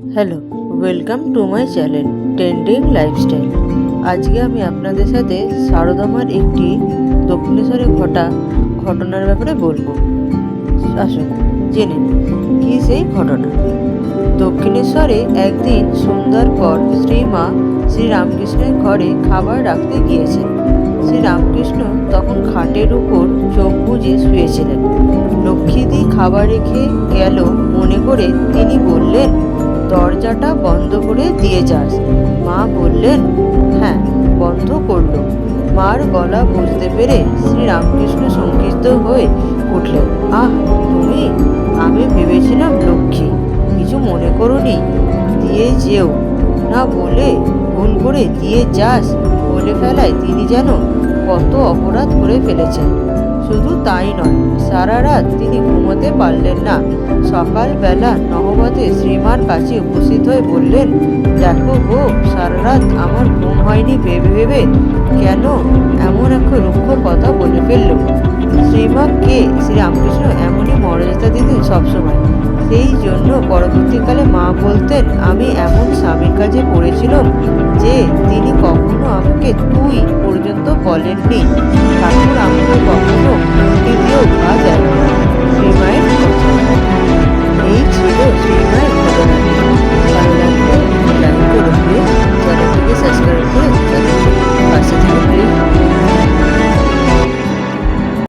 Hello, welcome to my channel trending lifestyle. আজকে আমি আপনাদের সাথে সারদামার একটি দক্ষিণেশ্বরে ঘটা ঘটনার ব্যাপারে বলব। আসুন, জেনে কী সেই ঘটনা? দক্ষিণেশ্বরে একদিন সন্ধ্যার পর শ্রীমা শ্রীরামকৃষ্ণের ঘরে খাবার রাখতে গিয়েছেন। শ্রীরামকৃষ্ণ তখন খাটের উপর চোখ বুজে শুয়েছিলেন। লক্ষ্মীদি খাবার রেখে গেল মনে করে তিনি বললেন দরজাটা বন্ধ করে দিয়ে যাস। মা বললেন হ্যাঁ বন্ধ করল। মার গলা বুঝতে পেরে শ্রীরামকৃষ্ণ সংকিত হয়ে উঠলেন, আহ, তুমি? আমি ভেবেছিলাম লক্ষ্মী। কিছু মনে করনি? দিয়ে যেও। না বলে ভুল করে দিয়ে যাস বলে ফেলায় তিনি যেন কত অপরাধ করে ফেলেছেন। শুধু তাই নয়, সারা রাত তিনি ঘুমোতে পারলেন না। সকালবেলা নহবতে শ্রীমার কাছে উপস্থিত হয়ে বললেন, দেখো গো, সারা রাত আমার ঘুম হয়নি ভেবে ভেবে। কেন? এমন একটা রুক্ষ কথা বলে ফেলল। শ্রীমাকে শ্রীরামকৃষ্ণ এমনই মর্যাদা দিতেন সবসময়। সেই জন্য পরবর্তীকালে মা বলতেন, আমি এমন স্বামীর কাছে পড়েছিলাম যে, তিনি কখনো আমাকে তুই বলেননি। ঠাকুর আমাকে কখনো